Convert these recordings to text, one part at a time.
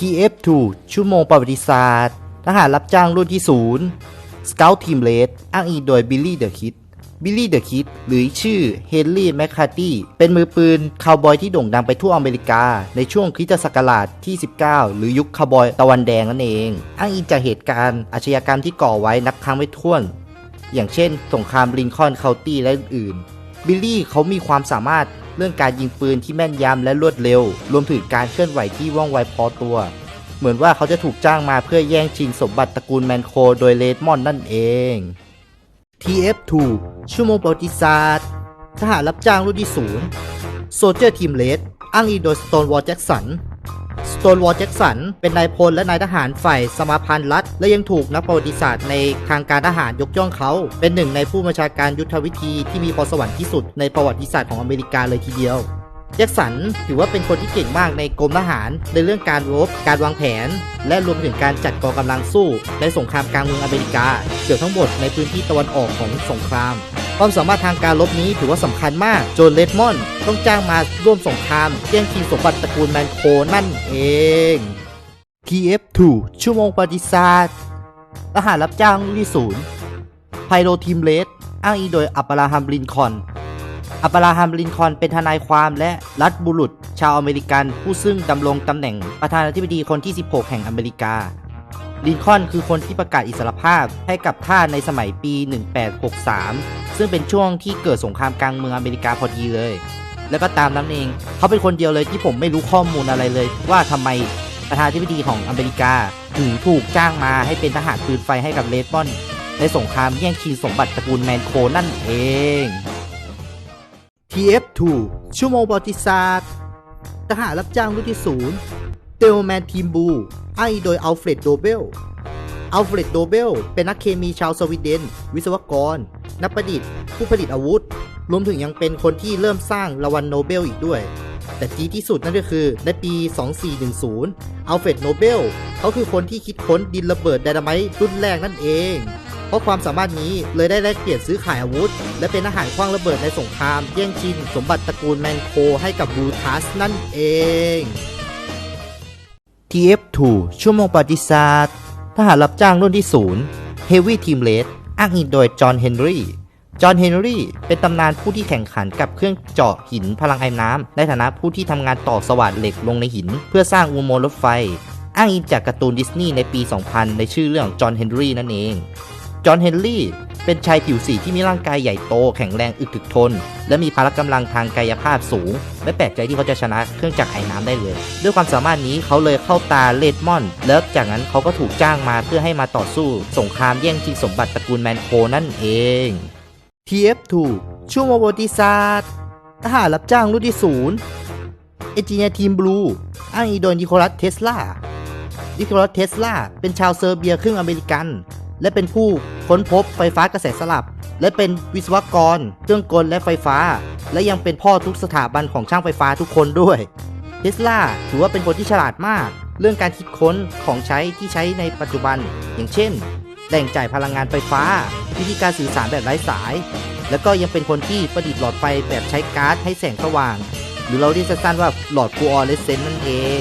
TF2 ชั่วโมงประวัติศาสตร์ ทหารรับจ้างรุ่นที่ศูนย์ Scout Team Red อ้างอิงโดยบิลลี่เดอะคิดบิลลี่เดอะคิดหรือชื่อเฮนรี่แมคคาร์ตี้เป็นมือปืนคาวบอยที่โด่งดังไปทั่วอเมริกา ในช่วงคริสตศักราชที่ 19 หรือยุคคาวบอยตะวันแดงนั่นเอง อ้างอิงจากเหตุการณ์อาชญากรรมที่ก่อไว้นับครั้งไม่ถ้วน อย่างเช่น สงครามลินคอนเคาน์ตี้และอื่นๆบิลลี่เขามีความสามารถ เรื่องการยิงปืนที่แม่นยำและรวดเร็ว รวมถึงการเคลื่อนไหวที่ว่องไวพอตัว เหมือนว่าเขาจะถูกจ้างมาเพื่อแย่งชิงสมบัติตระกูลแมนโคโดยเลดมอนนั่นเอง TF2 ชั่วโมงประวัติศาสตร์ทหารรับจ้างรุ่นที่ศูนย์โซเจอร์ทีมเลดอ้างอิงโดยสโตนวอลแจ็กสัน โตนวอลแจ็กสัน เป็นนายพลและนายทหารฝ่ายสมาพันธ์รัฐ และยังถูกนักประวัติศาสตร์ในทางการทหารยกย่องเขา เป็นหนึ่งในผู้บัญชาการยุทธวิธีที่มีพรสวรรค์ที่สุดในประวัติศาสตร์ของอเมริกาเลยทีเดียวแจ็คสันถือว่าเป็นคนที่เก่งมากในกรมทหาร ในเรื่องการรบ การวางแผน และรวมถึงการจัดกองกำลังสู้ ในสงครามกลางเมืองอเมริกา เกือบทั้งหมดในพื้นที่ตะวันออกของสงคราม ความสามารถทางการรบนี้ถือว่าสำคัญมาก โจนเลดมอนด์ต้องจ้างมาร่วมสงครามแย่งชิงสมบัติตระกูลแมนโคนั่นเอง TF2 ชั่วโมงประวัติศาสตร์ทหารรับจ้างรุ่นที่ศูนย์ไพโรทีมเลสอ้างอิงโดยอับราฮัมลินคอนอับราฮัมลินคอนเป็นทนายความและรัฐบุรุษ ชาวอเมริกันผู้ซึ่งดำรงตำแหน่งประธานาธิบดีคนที่ 16 แห่งอเมริกา ลินคอนคือคนที่ประกาศอิสรภาพให้กับท่าในสมัยปี 1863 ซึ่งเป็นช่วงที่เกิดสงครามกลางเมืองอเมริกาพอดีเลย แล้วก็ตามนั้นเอง เขาเป็นคนเดียวเลยที่ผมไม่รู้ข้อมูลอะไรเลย ว่าทำไมประธานาธิบดีของอเมริกาถึงถูกจ้างมาให้เป็นทหารปืนไฟให้กับเลดมอนในสงครามแย่งชิงสมบัติตระกูลแมนโคนั่นเอง TF2 ชั่วโมงประวัติศาสตร์ทหารรับจ้างรุ่นที่ศูนย์เตลแมนทีมบู ไอโดยอัลเฟรดโดเบล อัลเฟรดโดเบล เป็นนักเคมีชาวสวีเดน วิศวกร นักประดิษฐ์ ผู้ผลิตอาวุธ รวมถึงยังเป็นคนที่เริ่มสร้างรางวัลโนเบลอีกด้วย แต่จีที่สุดนั่นก็คือในปี 2410 อัลเฟรดโนเบล เขาคือคนที่คิดค้นดินระเบิดไดนาไมต์รุ่นแรกนั่นเอง เพราะความสามารถนี้เลยได้แลกเปลี่ยนซื้อขายอาวุธ และเป็นอาหารคว้างระเบิดในสงคราม แย่งชิงสมบัติตระกูลแมนโคให้กับบูทัสนั่นเอง TF2 ชั่วโมงประวัติศาสตร์ หารรับจ้างรุ่นที่ศูนย์ Heavy Team Red อ้างอิงโดยจอห์นเฮนรี่ จอห์นเฮนรี่เป็นตำนานผู้ที่แข่งขันกับเครื่องเจาะหินพลังไอ้น้ำ ในฐานะผู้ที่ทำงานต่อสว่านเหล็กลงในหิน เพื่อสร้างอุโมงค์รถไฟ อ้างอิงจากการ์ตูนดิสนีย์ในปี 2000 ในชื่อเรื่องจอห์นเฮนรี่นั่นเอง จอห์นเฮนรี่เป็นชายผิวสีที่มีร่างกายใหญ่โต แข็งแรงอึดถึกทน และมีพละกำลังทางกายภาพสูง ไม่แปลกใจที่เขาจะชนะเครื่องจักรไอ้น้ำได้เลย ด้วยความสามารถนี้เขาเลยเข้าตาเลดมอนด์แล้วจากนั้นเขาก็ถูกจ้างมาเพื่อให้มาต่อสู้ สงครามแย่งชิงสมบัติตระกูลแมนโคนั่นเอง TF2 ช่วงประวัติศาสตร์ทหารรับจ้างรุ่นที่ศูนย์เอจิเนียทีมบลูอ้างอิงโดยนิโคลัสเทสลานิโคลัสเทสลาเป็นชาวเซอร์เบียครึ่งอเมริกัน และเป็นผู้ค้นพบไฟฟ้ากระแสสลับ และเป็นวิศวกร เครื่องกลและไฟฟ้า และยังเป็นพ่อทุกสถาบันของช่างไฟฟ้าทุกคนด้วย เทสลาถือว่าเป็นคนที่ฉลาดมาก เรื่องการคิดค้นของใช้ที่ใช้ในปัจจุบัน อย่างเช่นแหล่งจ่ายพลังงานไฟฟ้า วิธีการสื่อสารแบบไร้สาย แล้วก็ยังเป็นคนที่ประดิษฐ์หลอดไฟแบบใช้ก๊าซให้แสงสว่าง หรือเราเรียกสั้นๆว่าหลอดฟูออเรสเซนต์นั่นเอง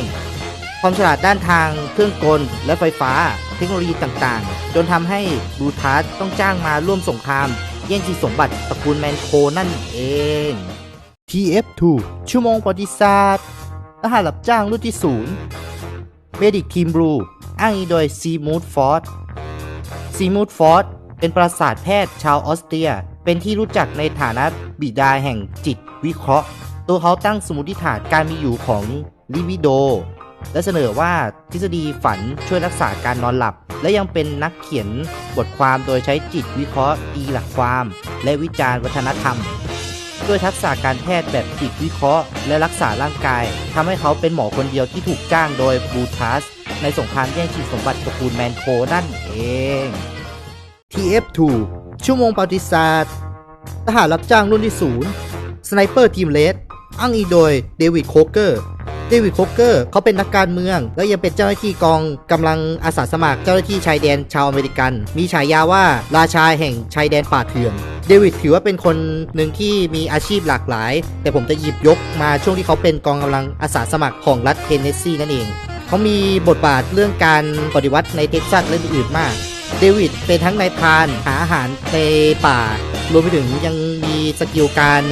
ความฉลาดด้านทางเครื่องกลและไฟฟ้า เทคโนโลยีต่างๆ จนทำให้บลูทัสต้องจ้างมาร่วมสงคราม แย่งชิงสมบัติตระกูลแมนโคนั่นเอง TF2 ชั่วโมงประวัติศาสตร์ทหารรับจ้างรุ่นที่ศูนย์เมดิกทีมบลูอ้างอิงโดยซีมูดฟอร์ดซีมูดฟอร์ดเป็นปราสาทแพทย์ชาวออสเตรีย เป็นที่รู้จักในฐานะบิดาแห่งจิตวิเคราะห์ ตัวเขาตั้งสมมติฐานการมีอยู่ของลิบิโด และเสนอว่าทฤษฎีฝันช่วยรักษาการนอนหลับ และยังเป็นนักเขียนบทความโดยใช้จิตวิเคราะห์ตีหลักความ และวิจารณ์วัฒนธรรม ด้วยทักษะการแพทย์แบบจิตวิเคราะห์ และรักษาร่างกายทำให้เขาเป็นหมอคนเดียวที่ถูกจ้างโดยบูทัสในสงครามแย่งชิงสมบัติตระกูลแมนโคนั่นเอง TF2 ชั่วโมงประวัติศาสตร์ทหารรับจ้างรุ่นที่ศูนย์สไนเปอร์ทีมเลดอ้างอิงโดยเดวิดโคเกอร์ เดวิดโคเกอร์เขาเป็นนักการเมือง และยังเป็นเจ้าหน้าที่กองกำลังอาสาสมัครเจ้าหน้าที่ชายแดนชาวอเมริกัน มีฉายาว่าราชาแห่งชายแดนป่าเถื่อนเดวิดถือว่าเป็นคนหนึ่งที่มีอาชีพหลากหลาย แต่ผมจะหยิบยกมาช่วงที่เขาเป็นกองกำลังอาสาสมัครของรัฐเทนเนสซีนั่นเองเขามีบทบาทเรื่องการปฏิวัติในเท็กซัสและอื่นๆมากเดวิดเป็นทั้งนายพานหาอาหารในป่า รวมไปถึงยังมีสกิลการ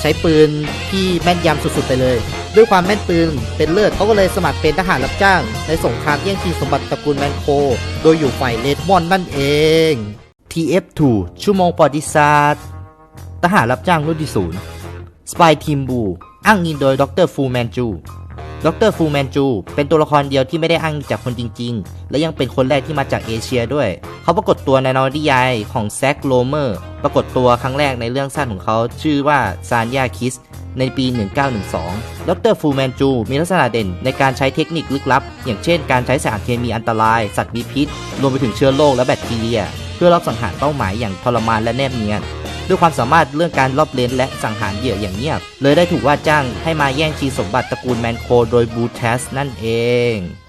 ใช้ปืนที่แม่นยำสุดๆไปเลย ด้วยความแม่นปืนเป็นเลิศเขาก็เลยสมัครเป็นทหารรับจ้าง ในสงครามแย่งชิงสมบัติตระกูลแมนโค โดยอยู่ฝ่ายเลดมอนนั่นเอง TF2 ชั่วโมงประวัติศาสตร์ทหารรับจ้างรุ่นที่ศูนย์สปายทีมบู อ้างอิงโดยดรฟูแมนจู ดรฟูแมนจู เป็นตัวละครเดียวที่ไม่ได้อ้างจากคนจริง ๆ และยังเป็นคนแรกที่มาจากเอเชียด้วย เขาปรากฏตัวในนวนิยายของแซคโลเมอร์ ปรากฏตัวครั้งแรกในเรื่องสั้นของเขาชื่อว่าซานยาคิสในปี 1912 ดรฟูแมนจู มีลักษณะเด่นในการใช้เทคนิคลึกลับ อย่างเช่น การใช้สารเคมีอันตราย สัตว์มีพิษ รวมไปถึงเชื้อโรคและแบคทีเรีย เพื่อรอบสังหารเป้าหมายอย่างทรมานและแนบเนียน ด้วยความสามารถเรื่องการรอบเลนและสังหารเหยื่ออย่างเงียบ เลยได้ถูกว่าจ้างให้มาแย่งชีสมบัติตระกูลแมนโคโดยบูเทสนั่นเอง